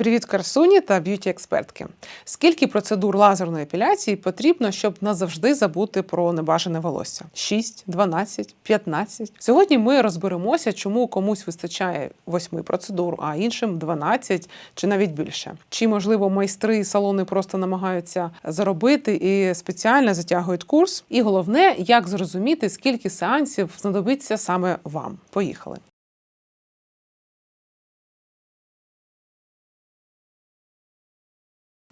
Привіт, красуні та б'юті експертки. Скільки процедур лазерної епіляції потрібно, щоб назавжди забути про небажане волосся? 6, 12, 15? Сьогодні ми розберемося, чому комусь вистачає 8 процедур, а іншим 12 чи навіть більше. Чи можливо майстри і салони просто намагаються заробити і спеціально затягують курс? І головне, як зрозуміти, скільки сеансів знадобиться саме вам. Поїхали.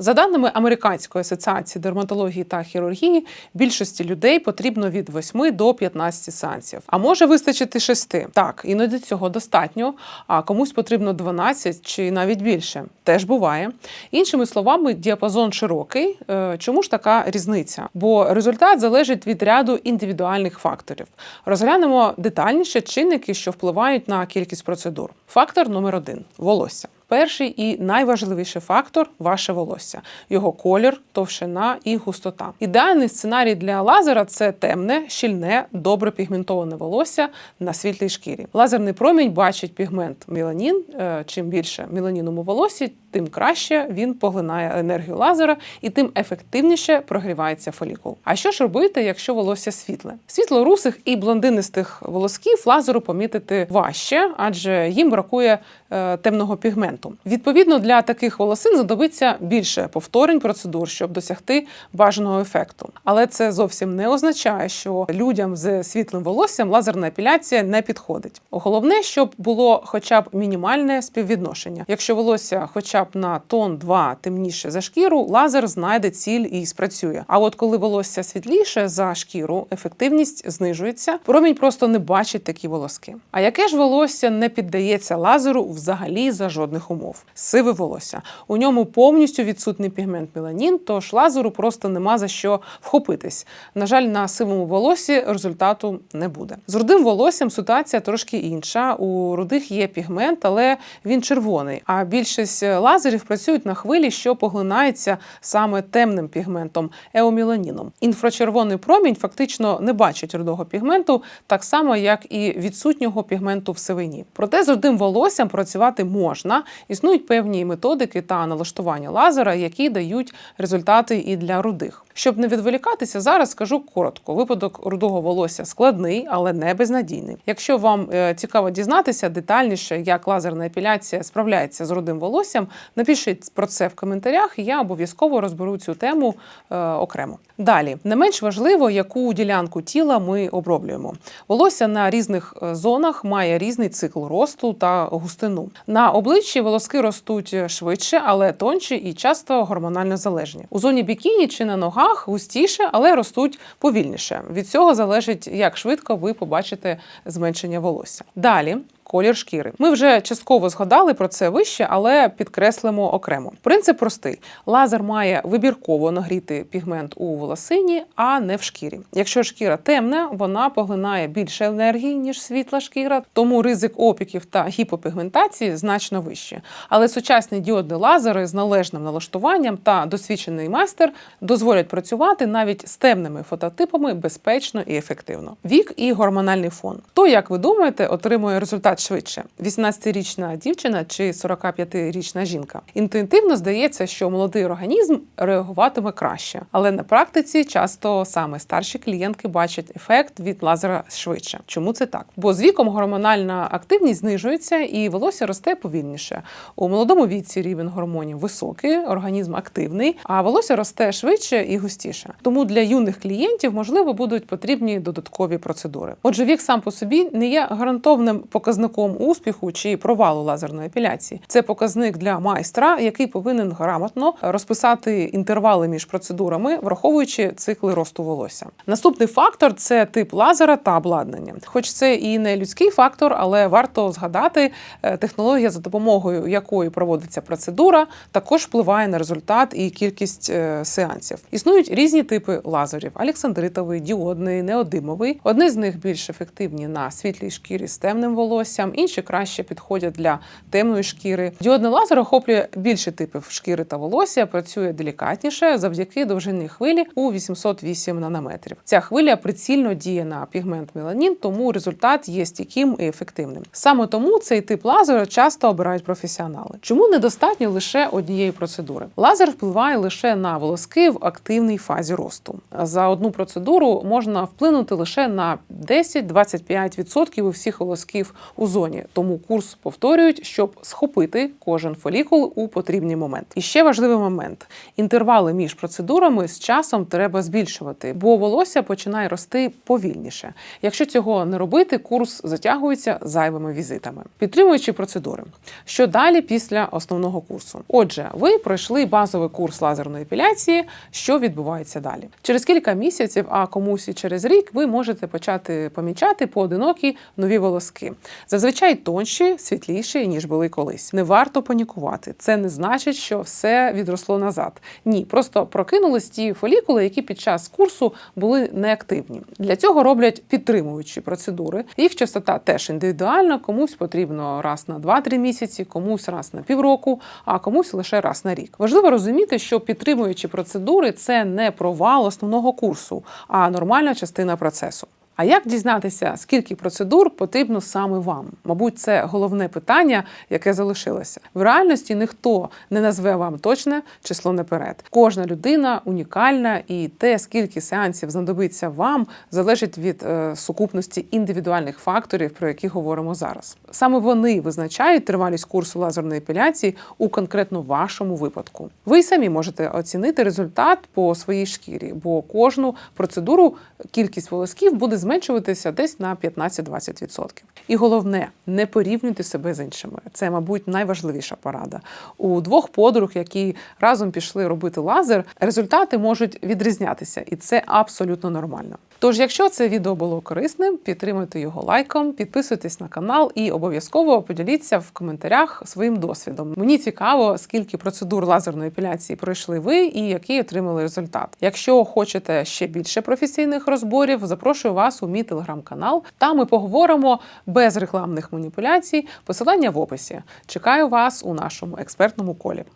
За даними Американської асоціації дерматології та хірургії, більшості людей потрібно від 8 до 15 сеансів. А може вистачити 6. Так, іноді цього достатньо, а комусь потрібно 12 чи навіть більше. Теж буває. Іншими словами, діапазон широкий. Е, Чому ж така різниця? Бо результат залежить від ряду індивідуальних факторів. Розглянемо детальніше чинники, що впливають на кількість процедур. Фактор номер один волосся. Перший і найважливіший фактор ваше волосся, його колір, товщина і густота. Ідеальний сценарій для лазера це темне, щільне, добре пігментоване волосся на світлій шкірі. Лазерний промінь бачить пігмент меланін. Е, Чим більше меланінум у волосі, тим краще він поглинає енергію лазера і тим ефективніше прогрівається фолікул. А що ж робити, якщо волосся світле? Світлорусих і блондинистих волосків лазеру помітити важче, адже їм бракує е, темного пігменту. Відповідно, для таких волосин знадобиться більше повторень процедур, щоб досягти бажаного ефекту. Але це зовсім не означає, що людям з світлим волоссям лазерна епіляція не підходить. Головне, щоб було хоча б мінімальне співвідношення. Якщо волосся хоча б на тон 2 темніше за шкіру, лазер знайде ціль і спрацює. А от коли волосся світліше за шкіру, ефективність знижується. Промінь просто не бачить такі волоски. А яке ж волосся не піддається лазеру взагалі за жодних умов? Сиве волосся. У ньому повністю відсутний пігмент меланін, тож лазеру просто нема за що вхопитись. На жаль, на сивому волосі результату не буде. З рудим волоссям ситуація трошки інша. У рудих є пігмент, але він червоний. А більшість лазерів працюють на хвилі, що поглинається саме темним пігментом еоміланіном. Інфрачервоний промінь фактично не бачить рудого пігменту, так само як і відсутнього пігменту в сивині. Проте з рудим волоссям працювати можна. Існують певні методики та налаштування лазера, які дають результати і для рудих. Щоб не відволікатися, зараз скажу коротко. Випадок рудого волосся складний, але не безнадійний. Якщо вам е, цікаво дізнатися детальніше, як лазерна епіляція справляється з рудим волоссям, напишіть про це в коментарях. Я обов'язково розберу цю тему е, окремо. Далі не менш важливо, яку ділянку тіла ми оброблюємо. Волосся на різних е, зонах має різний цикл росту та густину. На обличчі волоски ростуть швидше, але тонші і часто гормонально залежні. У зоні бікіні чи на ногах густіше, але ростуть повільніше. Від цього залежить, як швидко ви побачите зменшення волосся. Далі. Колір шкіри. Ми вже частково згадали про це вище, але підкреслимо окремо. Принцип простий: лазер має вибірково нагріти пігмент у волосині, а не в шкірі. Якщо шкіра темна, вона поглинає більше енергії, ніж світла шкіра, тому ризик опіків та гіпопігментації значно вищий. Але сучасні діодні лазери з належним налаштуванням та досвідчений майстер дозволять працювати навіть з темними фототипами безпечно і ефективно. Вік і гормональний фон. То, як ви думаєте, отримує результат швидше: 18-річна дівчина чи 45-річна жінка. Інтуїтивно здається, що молодий організм реагуватиме краще, але на практиці часто саме старші клієнтки бачать ефект від лазера швидше. Чому це так? Бо з віком гормональна активність знижується і волосся росте повільніше. У молодому віці рівень гормонів високий, організм активний, а волосся росте швидше і густіше. Тому для юних клієнтів можливо будуть потрібні додаткові процедури. Отже, вік сам по собі не є гарантовним показником успіху чи провалу лазерної епіляції. Це показник для майстра, який повинен грамотно розписати інтервали між процедурами, враховуючи цикли росту волосся. Наступний фактор це тип лазера та обладнання. Хоч це і не людський фактор, але варто згадати, е, технологія, за допомогою якої проводиться процедура, також впливає на результат і кількість е, сеансів. Існують різні типи лазерів: олександритовий, діодний, неодимовий. Одні з них більш ефективні на світлій шкірі з темним волоссям волоссям, інші краще підходять для темної шкіри. Діодний лазер охоплює більше типів шкіри та волосся, працює делікатніше завдяки довжині хвилі у 808 нанометрів. Ця хвиля прицільно діє на пігмент меланін, тому результат є стійким і ефективним. Саме тому цей тип лазера часто обирають професіонали. Чому недостатньо лише однієї процедури? Лазер впливає лише на волоски в активній фазі росту. За одну процедуру можна вплинути лише на 10-25% у всіх волосків у зоні. Тому курс повторюють, щоб схопити кожен фолікул у потрібний момент. І ще важливий момент: інтервали між процедурами з часом треба збільшувати, бо волосся починає рости повільніше. Якщо цього не робити, курс затягується зайвими візитами. Підтримуючи процедури. Що далі після основного курсу? Отже, ви пройшли базовий курс лазерної епіляції. Що відбувається далі? Через кілька місяців, а комусь і через рік, ви можете почати помічати поодинокі нові волоски. Зазвичай тонші, світліші, ніж були колись. Не варто панікувати. Це не значить, що все відросло назад. Ні, просто прокинулись ті фолікули, які під час курсу були неактивні. Для цього роблять підтримуючі процедури. Їх частота теж індивідуальна, комусь потрібно раз на 2-3 місяці, комусь раз на півроку, а комусь лише раз на рік. Важливо розуміти, що підтримуючі процедури це не провал основного курсу, а нормальна частина процесу. А як дізнатися, скільки процедур потрібно саме вам? Мабуть, це головне питання, яке залишилося. В реальності ніхто не назве вам точне число наперед. Кожна людина унікальна, і те, скільки сеансів знадобиться вам, залежить від е, сукупності індивідуальних факторів, про які говоримо зараз. Саме вони визначають тривалість курсу лазерної епіляції у конкретно вашому випадку. Ви самі можете оцінити результат по своїй шкірі, бо кожну процедуру кількість волосків буде зменшуватися десь на 15-20%. І головне, не порівнюйте себе з іншими. Це, мабуть, найважливіша порада. У двох подруг, які разом пішли робити лазер, результати можуть відрізнятися, і це абсолютно нормально. Тож, якщо це відео було корисним, підтримуйте його лайком, підписуйтесь на канал і обов'язково поділіться в коментарях своїм досвідом. Мені цікаво, скільки процедур лазерної епіляції пройшли ви і який отримали результат. Якщо хочете ще більше професійних розборів, запрошую вас у мій телеграм-канал. Там ми поговоримо без рекламних маніпуляцій. Посилання в описі. Чекаю вас у нашому експертному колі.